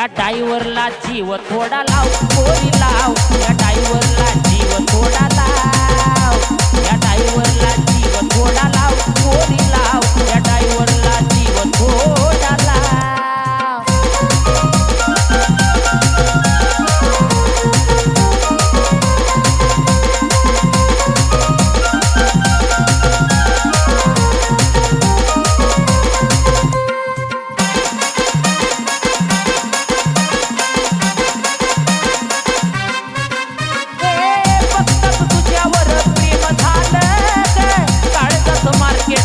या डायव्हरला जीव थोडा लाव कोरी लाव. या डायव्हरला जीव थोडा लाव.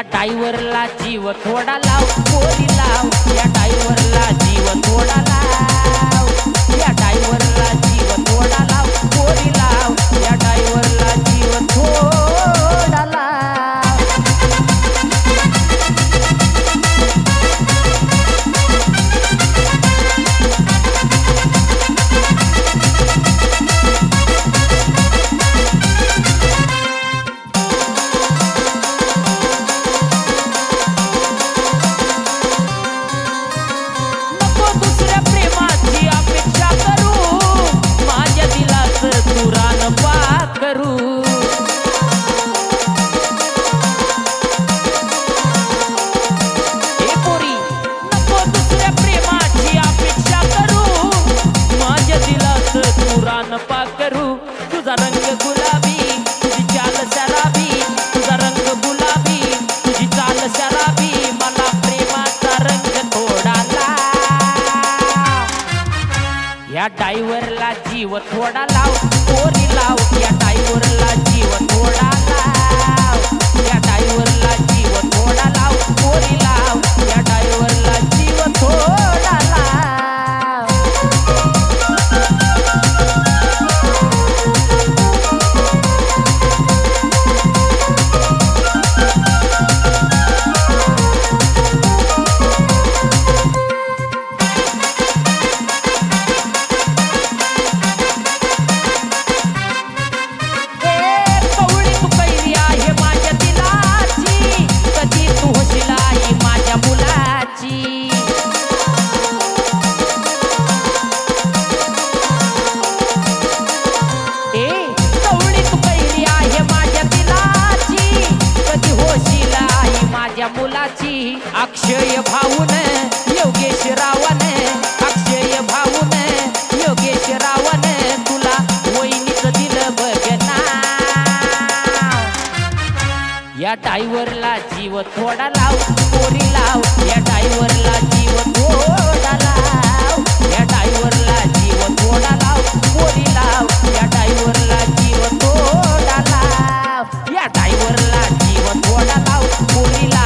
या डायव्हरला जीव थोडा लाव गोरी लाव. या डायव्हरला या डायव्हरला जीव थोडा लाव पोरी लाव. या डायव्हरला जीव थोडा अक्षय भाऊन योगेश रावण अक्षय भाऊन योगेश रावण तुला वहिनीच दिलं बघना या डायव्हरला जीव थोडा लाव कोरी लाव. या डायव्हरला जीव थोडा लाव. या डायव्हरला जीव थोडा लाव कोरी लाव. या डायव्हरला जीव थोडा लाव. या डायव्हरला जीव थोडा लाव कोरी लाव.